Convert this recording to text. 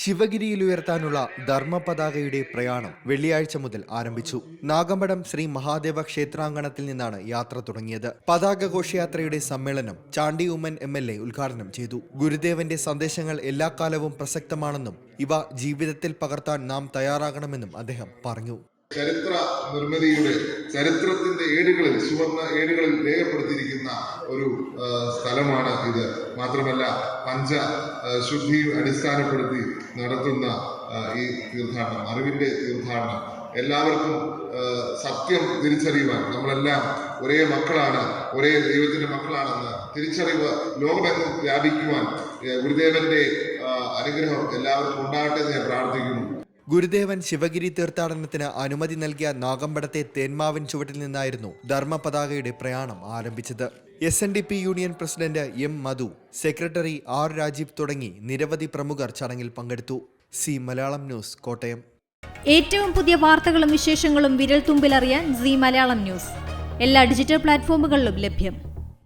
ശിവഗിരിയിൽ ഉയർത്താനുള്ള ധർമ്മ പതാകയുടെ പ്രയാണം വെള്ളിയാഴ്ച മുതൽ ആരംഭിച്ചു. നാഗമ്പടം ശ്രീ മഹാദേവ ക്ഷേത്രാങ്കണത്തിൽ നിന്നാണ് യാത്ര തുടങ്ങിയത്. പതാക ഘോഷയാത്രയുടെ സമ്മേളനം Chandy Oommen M L A ഉദ്ഘാടനം ചെയ്തു. ഗുരുദേവന്റെ സന്ദേശങ്ങൾ എല്ലാ കാലവും പ്രസക്തമാണെന്നും ഇവ ജീവിതത്തിൽ പകർത്താൻ നാം തയ്യാറാകണമെന്നും അദ്ദേഹം പറഞ്ഞു. ചരിത്ര നിർമ്മിതിയുടെ ചരിത്രത്തിന്റെ ഏടുകളിൽ സുവർണ ഏടുകളിൽ രേഖപ്പെടുത്തിയിരിക്കുന്ന ഒരു സ്ഥലമാണ് ഇത്. മാത്രമല്ല പഞ്ച ശുദ്ധി അടിസ്ഥാനപ്പെടുത്തി നടത്തുന്ന ഈ തീർത്ഥാടനം അറിവിന്റെ തീർത്ഥാടനം. എല്ലാവർക്കും സത്യം തിരിച്ചറിയുവാൻ നമ്മളെല്ലാം ഒരേ മക്കളാണ് ഒരേ ദൈവത്തിന്റെ മക്കളാണെന്ന് തിരിച്ചറിവ് ലോകമെങ്ങും വ്യാപിക്കുവാൻ ഗുരുദേവന്റെ അനുഗ്രഹം എല്ലാവർക്കും ഉണ്ടാകട്ടെ എന്ന് ഞാൻ പ്രാർത്ഥിക്കുന്നു. ഗുരുദേവൻ ശിവഗിരി തീർത്ഥാടനത്തിന് അനുമതി നൽകിയ നാഗമ്പടത്തെ തേന്മാവിൻ ചുവട്ടിൽ നിന്നായിരുന്നു ധർമ്മ പതാകയുടെ പ്രയാണം ആരംഭിച്ചത്. S N D P union president M Madhu secretary R Rajeev തുടങ്ങി നിരവധി പ്രമുഖർ ചടങ്ങിൽ പങ്കെടുത്തു. C Malayalam news Kottayam. ഏറ്റവും പുതിയ വാർത്തകളും വിശേഷങ്ങളും വിരൽ തുമ്പിലറിയാൻ സി മലയാളം ന്യൂസ്. എല്ലാ ഡിജിറ്റൽ പ്ലാറ്റ്ഫോമുകളിലും ലഭ്യം.